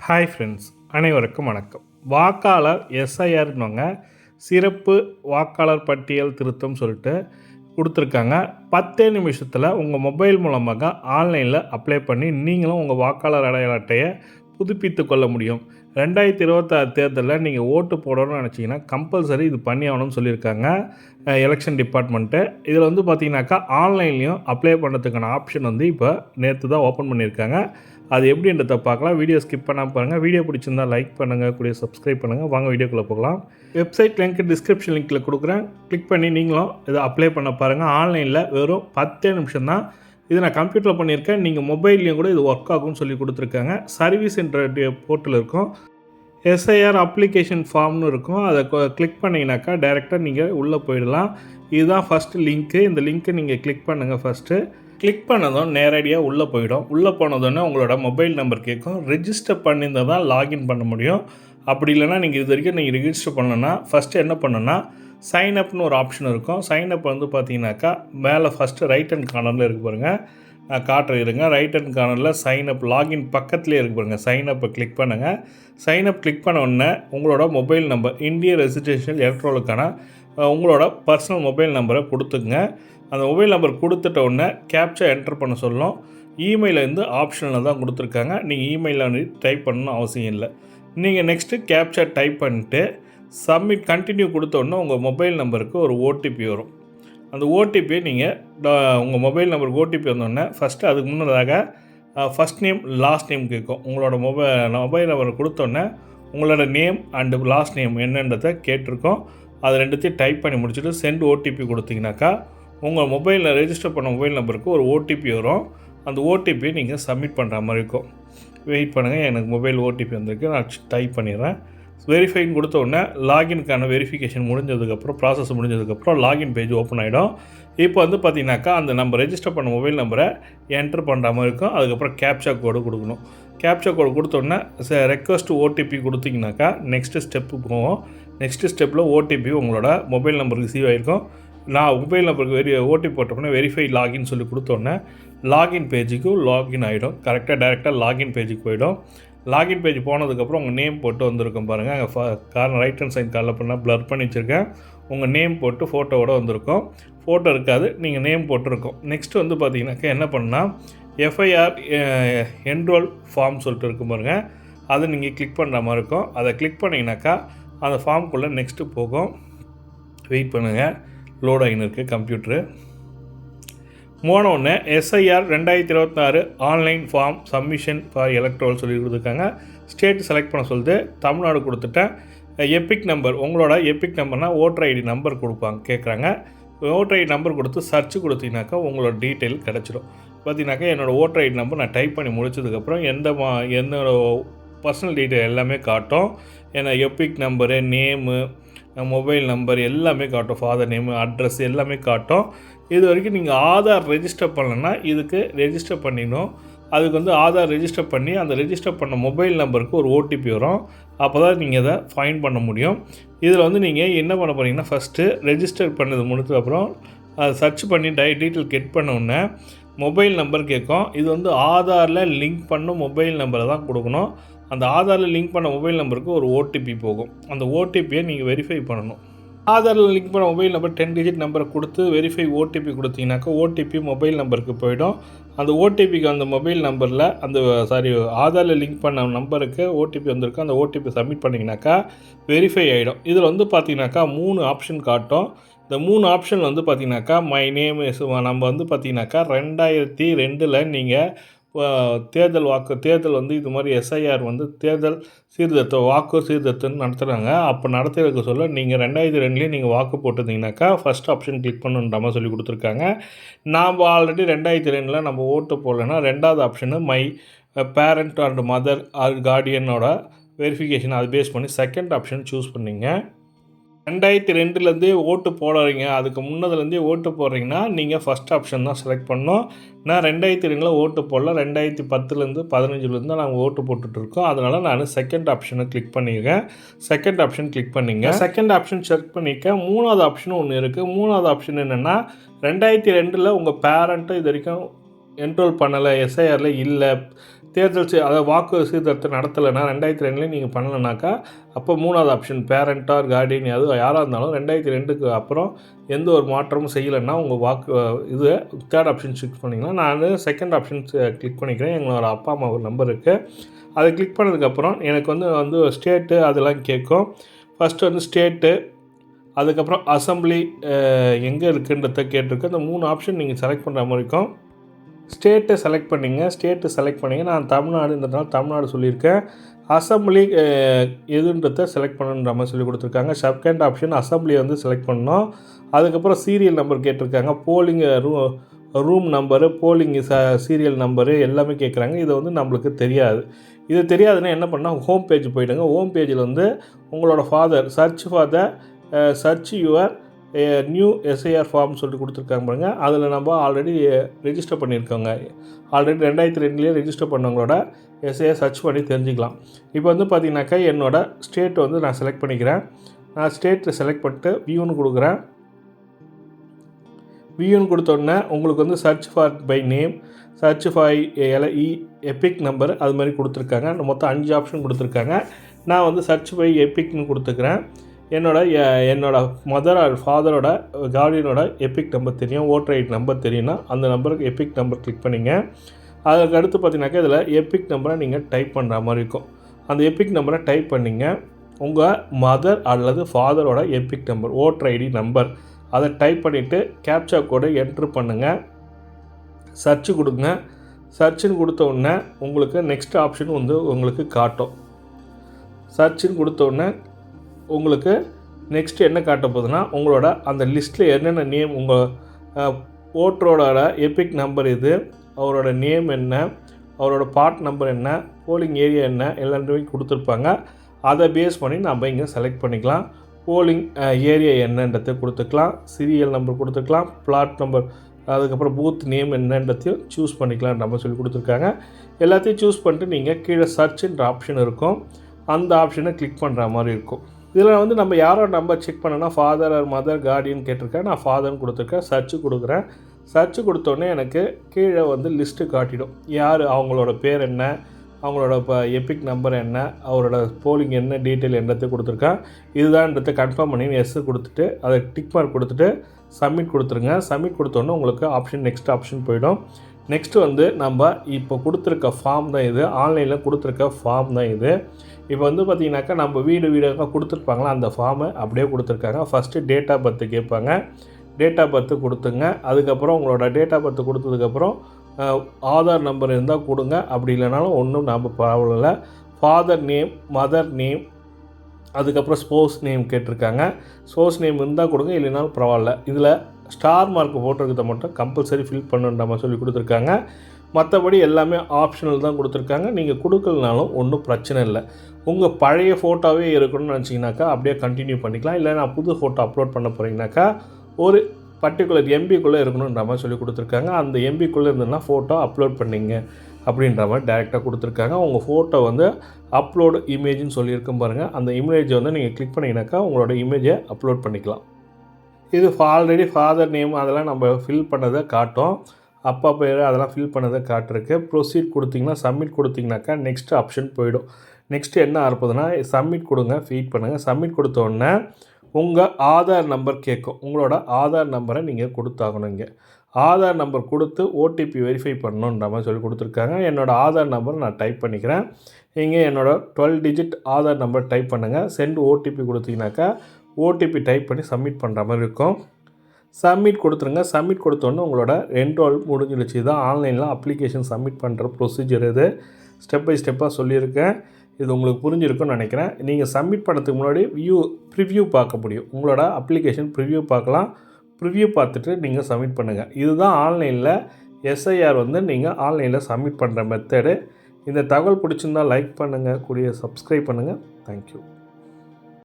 Hi friends அனைவருக்கும் வணக்கம். வாக்காளர் எஸ்ஐஆர்னவங்க சிறப்பு வாக்காளர் பட்டியல் திருத்தம் சொல்லிட்டு கொடுத்துருக்காங்க. பத்தே நிமிஷத்தில் உங்கள் மொபைல் மூலமாக ஆன்லைனில் அப்ளை பண்ணி நீங்களும் உங்கள் வாக்காளர் அடையாள அட்டையை புதுப்பித்து கொள்ள முடியும். ரெண்டாயிரத்தி இருபத்தாறு தேர்தலில் நீங்கள் ஓட்டு போடணும்னு நினச்சிங்கன்னா கம்பல்சரி இது பண்ணி ஆகணும்னு சொல்லியிருக்காங்க எலெக்ஷன் டிபார்ட்மெண்ட்டு இதில் வந்து பார்த்தீங்கன்னாக்கா ஆன்லைன்லேயும் அப்ளை பண்ணுறதுக்கான ஆப்ஷன் வந்து இப்போ நேற்று தான் ஓப்பன் பண்ணியிருக்காங்க. அது எப்படின்றத பார்க்கலாம். வீடியோ ஸ்கிப் பண்ணாமல் பாருங்கள் வீடியோ பிடிச்சிருந்தா லைக் பண்ணுங்கள் கூடிய சப்ஸ்கிரைப் பண்ணுங்கள் வாங்க வீடியோக்குள்ளே போகலாம். வெப்சைட் லிங்க் டிஸ்கிரிப்ஷன் லிங்க்கில் கொடுக்குறேன். கிளிக் பண்ணி நீங்களும் இதை அப்ளை பண்ண பாருங்கள் ஆன்லைனில் வெறும் பத்தே நிமிஷம் தான். இது நான் கம்ப்யூட்டரில் பண்ணியிருக்கேன். நீங்கள் மொபைல்லையும் கூட இது ஒர்க் ஆகும்னு சொல்லி கொடுத்துருக்காங்க. சர்வீஸ் என்ற போர்ட்டல் இருக்கும். எஸ்ஐஆர் அப்ளிகேஷன் ஃபார்ம்னு இருக்கும். அதை கிளிக் பண்ணிங்கனாக்கா டைரெக்டாக நீங்கள் உள்ளே போயிடலாம். இதுதான் ஃபஸ்ட்டு லிங்க்கு இந்த லிங்க்கை நீங்கள் கிளிக் பண்ணுங்கள் ஃபஸ்ட்டு கிளிக் பண்ணதும் நேரடியாக உள்ளே போயிடும். உள்ளே போனதுன்னே உங்களோட மொபைல் நம்பர் கேட்கும். ரிஜிஸ்டர் பண்ணியிருந்தால் தான் லாகின் பண்ண முடியும். அப்படி இல்லைனா நீங்கள் இது வரைக்கும் நீங்கள் ரெஜிஸ்டர் பண்ணணுன்னா ஃபஸ்ட்டு என்ன பண்ணுன்னா சைன் அப்னு ஒரு ஆப்ஷன் இருக்கும். சைன் அப் வந்து பார்த்தீங்கன்னாக்கா மேலே ஃபஸ்ட்டு ரைட் ஹேண்ட் கார்னரில் இருக்கு பாருங்கள் நான் காட்டுறேன் இருங்க. ரைட் ஹேண்ட் கார்னரில் சைன் அப் லாகின் பக்கத்துலேயே இருக்கு பாருங்கள் சைன் அப்பை கிளிக் பண்ணுங்கள் சைன் அப் கிளிக் பண்ண உடனே உங்களோட மொபைல் நம்பர் இந்திய ரெசிடென்ஷியல் எலக்ட்ரோலுக்கான உங்களோட பர்சனல் மொபைல் நம்பரை கொடுத்துங்க அந்த மொபைல் நம்பர் கொடுத்துட்ட உடனே கேப்சா என்டர் பண்ண சொல்லும். இமெயிலில் இருந்து ஆப்ஷனில் தான் கொடுத்துருக்காங்க. நீங்கள் இமெயிலில் வந்து டைப் பண்ணணும் அவசியம் இல்லை. நீங்கள் நெக்ஸ்ட்டு கேப்சா டைப் பண்ணிட்டு சப்மிட் கண்டினியூ கொடுத்த உடனே உங்கள் மொபைல் நம்பருக்கு ஒரு ஓடிபி வரும். அந்த ஓடிபியை நீங்கள் உங்கள் மொபைல் நம்பருக்கு ஓடிபி வந்தோடனே ஃபஸ்ட்டு அதுக்கு முன்னதாக ஃபஸ்ட் நேம் லாஸ்ட் நேம் கேட்கும். உங்களோட மொபைல் மொபைல் நம்பர் கொடுத்தோன்னே உங்களோட நேம் அண்டு லாஸ்ட் நேம் என்னன்றதை கேட்டிருக்கோம். அது ரெண்டுத்தையும் டைப் பண்ணி முடிச்சுட்டு சென்ட் ஓடிபி கொடுத்தீங்கனாக்கா உங்கள் மொபைலில் ரெஜிஸ்டர் பண்ண மொபைல் நம்பருக்கு ஒரு ஓடிபி வரும். அந்த ஓடிபி நீங்கள் சப்மிட் பண்ணுற மாதிரி இருக்கும். வெயிட் பண்ணுங்கள் எனக்கு மொபைல் ஓடிபி வந்திருக்கு. நான் டைப் பண்ணிடுறேன். வெரிஃபைன்னு கொடுத்த உடனே லாகின்க்கான வெரிஃபிகேஷன் முடிஞ்சதுக்கப்புறம் ப்ராசஸ் முடிஞ்சதுக்கப்புறம் லாகின் பேஜ் ஓப்பன் ஆகிடும் இப்போ வந்து பார்த்திங்கனாக்கா அந்த நம்ம ரெஜிஸ்டர் பண்ண மொபைல் நம்பரை என்டர் பண்ணுற மாதிரி இருக்கும். அதுக்கப்புறம் கேப்சா கோடு கொடுக்கணும். கேப்சா கோடு கொடுத்த ரெக்வஸ்ட் ஓடிபி கொடுத்தீங்கனாக்கா நெக்ஸ்ட்டு ஸ்டெப்பு போவோம். நெக்ஸ்ட்டு ஸ்டெப்பில் ஓடிபி உங்களோட மொபைல் நம்பருக்கு ரிசீவ் ஆகிருக்கும் நான் மொபைல் நம்பருக்கு வெரி ஓடிபி போட்டோம்னா வெரிஃபை லாகின் சொல்லி கொடுத்தோன்னே லாகின் பேஜுக்கு லாகின் ஆகிடும் கரெக்டாக டேரெக்டாக லாகின் பேஜுக்கு போயிடும். லாகின் பேஜ் போனதுக்கப்புறம் உங்கள் நேம் போட்டு வந்திருக்கும் பாருங்கள் அங்கே காரணம் ரைட் ஹேண்ட் சைன் காலில் பண்ணால் ப்ளர் பண்ணி வச்சுருக்கேன். உங்கள் நேம் போட்டு ஃபோட்டோவோட வந்திருக்கும். ஃபோட்டோ இருக்காது நீங்கள் நேம் போட்டிருக்கோம். நெக்ஸ்ட் வந்து பார்த்தீங்கன்னாக்கா என்ன பண்ணால் எஃப்ஐஆர் என்ரோல் ஃபார்ம் சொல்லிட்டு இருக்கும் பாருங்கள் அதை நீங்கள் கிளிக் பண்ணுற மாதிரி இருக்கும். அதை கிளிக் பண்ணிங்கனாக்கா அந்த ஃபார்முக்குள்ளே நெக்ஸ்ட்டு போகும். வெயிட் பண்ணுங்கள் லோட் ஆகின்னு இருக்குது கம்ப்யூட்ரு போன எஸ்ஐஆர் ரெண்டாயிரத்தி இருபத்தாறு online form submission for electoral சொல்லி கொடுத்துருக்காங்க. ஸ்டேட் செலக்ட் பண்ண சொல்லிட்டு தமிழ்நாடு கொடுத்துட்டேன். எபிக் நம்பர் உங்களோட எபிக் நம்பர்னால் ஓட்டர் ஐடி நம்பர் கொடுப்பாங்க கேட்குறாங்க ஓட்டர் ஐடி நம்பர் கொடுத்து சர்ச் கொடுத்தீங்கன்னாக்கா உங்களோட டீட்டெயில் கிடச்சிடும் பார்த்தீங்கன்னாக்கா என்னோடய ஓட்டர் ஐடி நம்பர் நான் டைப் பண்ணி முடிச்சதுக்கப்புறம் எந்த மா என்னோட பர்சனல் டீட்டெயில் எல்லாமே காட்டும். ஏன்னா EPIC number name mobile number எல்லாமே காட்டும். ஃபாதர் நேமு அட்ரஸ் எல்லாமே காட்டும். இது வரைக்கும் நீங்கள் ஆதார் ரெஜிஸ்டர் பண்ணலன்னா இதுக்கு ரெஜிஸ்டர் பண்ணிடணும். அதுக்கு வந்து ஆதார் ரெஜிஸ்டர் பண்ணி அந்த ரெஜிஸ்டர் பண்ண மொபைல் நம்பருக்கு ஒரு ஓடிபி வரும். அப்போ தான் நீங்கள் இதை ஃபைன் பண்ண முடியும். இதில் வந்து நீங்கள் என்ன பண்ண போகிறீங்கன்னா ஃபஸ்ட்டு ரெஜிஸ்டர் பண்ணது முடிச்சதுக்கப்புறம் அதை சர்ச் பண்ணி டை டீட்டெயில் கெட் பண்ண உடனே மொபைல் நம்பர் கேட்கும். இது வந்து ஆதாரில் லிங்க் பண்ண மொபைல் நம்பரை தான் கொடுக்கணும். அந்த ஆதாரில் லிங்க் பண்ண மொபைல் நம்பருக்கு ஒரு ஓடிபி போகும். அந்த ஓடிபியை நீங்கள் வெரிஃபை பண்ணணும். ஆதாரில் லிங்க் பண்ண மொபைல் நம்பர் டென் டிஜிட் நம்பரை கொடுத்து வெரிஃபை ஓடிபி கொடுத்தீங்கனாக்கா ஓடிபி மொபைல் நம்பருக்கு போயிடும். அந்த ஓடிபிக்கு அந்த மொபைல் நம்பரில் அந்த சாரி ஆதாரில் லிங்க் பண்ண நம்பருக்கு ஓடிபி வந்திருக்கு. அந்த ஓடிபி சப்மிட் பண்ணிங்கனாக்கா வெரிஃபை ஆகிடும் இதில் வந்து பார்த்தீங்கன்னாக்கா மூணு ஆப்ஷன் காட்டும். இந்த மூணு ஆப்ஷன் வந்து பார்த்தீங்கன்னாக்கா மை நேம் இஸ் நம்ம வந்து பார்த்தீங்கன்னாக்கா ரெண்டாயிரத்தி ரெண்டில் நீங்கள் தேர்தல் வாக்கு தேர்தல் வந்து இது மாதிரி எஸ்ஐஆர் வந்து தேர்தல் சீர்திருத்தம் வாக்கு சீர்திருத்தம்னு நடத்துகிறாங்க அப்போ நடத்துறதுக்கு சொல்ல நீங்கள் ரெண்டாயிரத்தி ரெண்டுலேயே நீங்கள் வாக்கு போட்டிருந்தீங்கன்னாக்கா ஃபஸ்ட் ஆப்ஷன் கிளிக் பண்ணுன்ற மாதிரி சொல்லி கொடுத்துருக்காங்க. நாம் ஆல்ரெடி ரெண்டாயிரத்தி ரெண்டில் நம்ம ஓட்டு போடலைன்னா ரெண்டாவது option my parent and mother or கார்டியனோட verification அது பேஸ் பண்ணி செகண்ட் ஆப்ஷன் சூஸ் பண்ணீங்க. ரெண்டாயிரத்தி ரெண்டுலேருந்தே ஓட்டு போடுறீங்க அதுக்கு முன்னதுலேருந்தே ஓட்டு போடுறீங்கன்னா நீங்கள் ஃபஸ்ட் ஆப்ஷன் தான் செலக்ட் பண்ணோம் நான் ரெண்டாயிரத்தி ரெண்டில் ஓட்டு போடல. ரெண்டாயிரத்தி பத்துலேருந்து பதினஞ்சுலேருந்து தான் நாங்கள் ஓட்டு போட்டுட்ருக்கோம். அதனால் நான் செகண்ட் ஆப்ஷனை கிளிக் பண்ணியிருக்கேன் செகண்ட் ஆப்ஷன் கிளிக் பண்ணிங்க. செகண்ட் ஆப்ஷன் செக் பண்ணிக்க மூணாவது ஆப்ஷனும் ஒன்று இருக்குது மூணாவது ஆப்ஷன் என்னென்னா ரெண்டாயிரத்தி ரெண்டில் உங்கள் பேரண்ட்டு இது வரைக்கும் என்ரோல் பண்ணலை எஸ்ஐஆரில் இல்லை. தேர்தல் சீ அதாவது வாக்கு சீர்திருத்தம் நடத்தலைன்னா ரெண்டாயிரத்தி ரெண்டுலேயும் நீங்கள் பண்ணலைனாக்கா அப்போ மூணாவது ஆப்ஷன் பேரண்ட்டார் கார்டியன் அது யாராக இருந்தாலும் ரெண்டாயிரத்தி ரெண்டுக்கு அப்புறம் எந்த ஒரு மாற்றமும் செய்யலைன்னா உங்கள் வாக்கு இது தேர்ட் ஆப்ஷன் கிளிக் பண்ணிங்கன்னா நான் வந்து செகண்ட் ஆப்ஷன் கிளிக் பண்ணிக்கிறேன். எங்களோட அப்பா அம்மா ஒரு நம்பர் இருக்குது அதை கிளிக் பண்ணதுக்கப்புறம் எனக்கு வந்து வந்து ஸ்டேட்டு அதெல்லாம் கேட்கும். ஃபஸ்ட்டு வந்து ஸ்டேட்டு அதுக்கப்புறம் அசம்பிளி எங்கே இருக்குன்றத கேட்டிருக்கு அந்த மூணு ஆப்ஷன் நீங்கள் செலக்ட் பண்ணுற மாதிரி இருக்கும். ஸ்டேட்டை செலக்ட் பண்ணிங்க. ஸ்டேட்டு செலக்ட் பண்ணிங்க. நான் தமிழ்நாடுன்றதுனால தமிழ்நாடு சொல்லியிருக்கேன். அசம்பிளி எதுன்றத செலக்ட் பண்ணுன்ற மாதிரி சொல்லி கொடுத்துருக்காங்க. செகண்ட் ஆப்ஷன் அசம்பிளி வந்து செலக்ட் பண்ணோம் அதுக்கப்புறம் சீரியல் நம்பர் கேட்டிருக்காங்க. போலிங் ரூ ரூம் நம்பரு போலிங் ச சீரியல் நம்பரு எல்லாமே கேட்குறாங்க. இது வந்து நம்மளுக்கு தெரியாது. இது தெரியாதுன்னா என்ன பண்ணால் ஹோம் பேஜ் போயிடுங்க. ஹோம் பேஜில் வந்து உங்களோட father search father search your new SIR form சொல்லிட்டு கொடுத்துருக்காங்க பாருங்கள் அதில் நம்ம ஆல்ரெடி ரெஜிஸ்டர் பண்ணியிருக்கோங்க. ஆல்ரெடி ரெண்டாயிரத்தி ரெண்டுலேயே ரெஜிஸ்டர் பண்ணவங்களோட எஸ்ஐஆர் சர்ச் பண்ணி தெரிஞ்சுக்கலாம். இப்போ வந்து பார்த்தீங்கன்னாக்கா என்னோடய ஸ்டேட் வந்து நான் செலக்ட் பண்ணிக்கிறேன். நான் ஸ்டேட்டை செலக்ட் பண்ணிட்டு வியூன்னு கொடுக்குறேன். வியூன்னு கொடுத்தோடனே உங்களுக்கு வந்து search for by name search for எல இ எபிக் நம்பர் அது மாதிரி கொடுத்துருக்காங்க. மொத்தம் அஞ்சு ஆப்ஷன் கொடுத்துருக்காங்க. நான் வந்து சர்ச் பை எபிக்னு கொடுத்துக்கிறேன். என்னோட என்னோட மதர் ஆர் ஃபாதரோட கார்டியனோட எபிக் நம்பர் தெரியும் ஓட்டர் ஐடி நம்பர் தெரியும்னா அந்த நம்பருக்கு எபிக் நம்பர் கிளிக் பண்ணிங்க. அதுக்கு அடுத்து பார்த்தீங்கன்னாக்கா இதில் எபிக் நம்பரை நீங்கள் டைப் பண்ணுற மாதிரி இருக்கும். அந்த எபிக் நம்பரை டைப் பண்ணிங்க. உங்கள் மதர் அல்லது ஃபாதரோட EPIC number voter ID number அதை டைப் பண்ணிவிட்டு கேப்சா கோடை என்ட்ரு பண்ணுங்கள் சர்ச்சு கொடுங்க. சர்ச்சுன்னு கொடுத்த உடனே உங்களுக்கு நெக்ஸ்ட் ஆப்ஷன் வந்து உங்களுக்கு காட்டும். சர்ச்சுன்னு கொடுத்த உடனே உங்களுக்கு நெக்ஸ்ட் என்ன காட்ட போகுதுன்னா உங்களோட அந்த லிஸ்ட்டில் என்னென்ன நேம் உங்கள் ஓட்டரோட எபிக் நம்பர் இது அவரோட நேம் என்ன அவரோட பார்ட் நம்பர் என்ன போலிங் ஏரியா என்ன எல்லாருமே கொடுத்துருப்பாங்க. அதை பேஸ் பண்ணி நம்ம இங்கே செலக்ட் பண்ணிக்கலாம். போலிங் ஏரியா என்னன்றதை கொடுத்துக்கலாம். சீரியல் நம்பர் கொடுத்துக்கலாம். பிளாட் நம்பர் அதுக்கப்புறம் பூத் நேம் என்னன்றதையும் சூஸ் பண்ணிக்கலாம் நம்ம சொல்லி கொடுத்துருக்காங்க. எல்லாத்தையும் சூஸ் பண்ணிட்டு நீங்கள் கீழே சர்ச்சுன்ற ஆப்ஷன் இருக்கும். அந்த ஆப்ஷனை கிளிக் பண்ணுற மாதிரி இருக்கும். இதில் வந்து நம்ம யாரோ நம்பர் செக் பண்ணோன்னா ஃபாதர் ஆர் மதர் கார்டியன் கேட்டிருக்கேன் நான் ஃபாதர்னு கொடுத்துருக்கேன். சர்ச்சு கொடுக்குறேன். சர்ச்சு கொடுத்தோன்னே எனக்கு கீழே வந்து லிஸ்ட்டு காட்டிடும். யார்? அவங்களோட பேர் என்ன? அவங்களோட இப்போ எபிக் நம்பர் என்ன? அவரோட போலிங் என்ன? டீட்டெயில் என்னத்தை கொடுத்துருக்கேன்? இதுதான்றதை கன்ஃபார்ம் பண்ணி எஸ் கொடுத்துட்டு அதை டிக் மார்க் கொடுத்துட்டு சப்மிட் கொடுத்துருங்க. சப்மிட் கொடுத்தோன்னே உங்களுக்கு ஆப்ஷன் நெக்ஸ்ட் ஆப்ஷன் போயிடும். நெக்ஸ்ட்டு வந்து நம்ம இப்போ கொடுத்துருக்க ஃபார்ம் தான் இது. ஆன்லைனில் கொடுத்துருக்க ஃபார்ம் தான் இது. இப்போ வந்து பார்த்திங்கனாக்கா நம்ம வீடு வீடாக கொடுத்துருப்பாங்களா அந்த ஃபார்மை அப்படியே கொடுத்துருக்காங்க. ஃபஸ்ட்டு டேட் ஆஃப் பர்த்து கேட்பாங்க. டேட் ஆஃப் பர்த்து கொடுத்துங்க. அதுக்கப்புறம் உங்களோட டேட் ஆஃப் பர்த்து கொடுத்ததுக்கப்புறம் ஆதார் நம்பர் இருந்தால் கொடுங்க. அப்படி இல்லைனாலும் ஒன்றும் நம்ம ப்ராப்ளம் இல்லை. ஃபாதர் நேம் மதர் நேம் அதுக்கப்புறம் ஸ்போர்ட்ஸ் நேம் கேட்டிருக்காங்க. ஸ்போர்ட்ஸ் நேம் இருந்தால் கொடுங்க இல்லைனாலும் பரவாயில்ல. இதில் ஸ்டார் மார்க் போட்டிருக்கிறத மட்டும் கம்பல்சரி ஃபில் பண்ணுன்ற மாதிரி சொல்லி கொடுத்துருக்காங்க. மற்றபடி எல்லாமே ஆப்ஷனல் தான் கொடுத்துருக்காங்க. நீங்கள் கொடுக்கலனாலும் ஒன்றும் பிரச்சனை இல்லை. உங்கள் பழைய ஃபோட்டோவே இருக்கணும்னு நினச்சிங்கனாக்கா அப்படியே கண்டினியூ பண்ணிக்கலாம். இல்லை நான் புது ஃபோட்டோ அப்லோட் பண்ண போகிறீங்கனாக்கா ஒரு பர்டிகுலர் எம்பிக்குள்ளே இருக்கணுன்ற மாதிரி சொல்லி கொடுத்துருக்காங்க. அந்த எம்பிக்குள்ளே இருந்ததுன்னா ஃபோட்டோ அப்லோட் பண்ணிங்க அப்படின்ற மாதிரி டேரெக்டாக கொடுத்துருக்காங்க. உங்கள் ஃபோட்டோ வந்து அப்லோடு இமேஜ்னு சொல்லியிருக்கும் பாருங்கள் அந்த இமேஜை வந்து நீங்கள் கிளிக் பண்ணிங்கனாக்கா உங்களோட இமேஜை அப்லோட் பண்ணிக்கலாம். இது ஆல்ரெடி ஃபாதர் நேம் அதெல்லாம் நம்ம ஃபில் பண்ணதை காட்டும். அப்பா பேர் அதெல்லாம் ஃபில் பண்ணதை காட்டிருக்கு. ப்ரொசீட் கொடுத்தீங்கன்னா சப்மிட் கொடுத்தீங்கனாக்கா நெக்ஸ்ட் ஆப்ஷன் போயிடும். நெக்ஸ்ட்டு என்ன இருப்பதுன்னா சப்மிட் கொடுங்க ஃபீட் பண்ணுங்கள் சப்மிட் கொடுத்தோடனே உங்கள் ஆதார் நம்பர் கேட்கும். உங்களோட ஆதார் நம்பரை நீங்கள் கொடுத்தாகணும் இங்கே. ஆதார் நம்பர் கொடுத்து ஓடிபி வெரிஃபை பண்ணணுன்ற மாதிரி சொல்லி கொடுத்துருக்காங்க. என்னோடய ஆதார் நம்பர் நான் டைப் பண்ணிக்கிறேன். இங்கே என்னோடய twelve digit Aadhaar number type பண்ணுங்கள் சென்ட் ஓடிபி கொடுத்தீங்கனாக்கா ஓடிபி டைப் பண்ணி சப்மிட் பண்ணுற மாதிரி இருக்கும். சப்மிட் கொடுத்துருங்க. சப்மிட் கொடுத்தோன்னே உங்களோட என்ரோல் முடிஞ்சிடுச்சு. தான் ஆன்லைனில் அப்ளிகேஷன் சப்மிட் பண்ணுற ப்ரொசீஜர் இது. ஸ்டெப் பை ஸ்டெப்பாக சொல்லியிருக்கேன். இது உங்களுக்கு புரிஞ்சிருக்குன்னு நினைக்கிறேன். நீங்கள் சப்மிட் பண்ணுறதுக்கு முன்னாடி வியூ ப்ரிவ்யூ பார்க்க முடியும். உங்களோட அப்ளிகேஷன் ப்ரிவ்யூ பார்க்கலாம். ப்ரிவ்யூ பார்த்துட்டு நீங்கள் சப்மிட் பண்ணுங்கள் இதுதான் ஆன்லைனில் எஸ்ஐஆர் வந்து நீங்கள் ஆன்லைனில் சப்மிட் பண்ணுற மெத்தடு இந்த தகவல் பிடிச்சிருந்தால் லைக் பண்ணுங்கள் கூடிய சப்ஸ்கிரைப் பண்ணுங்கள் தேங்க்யூ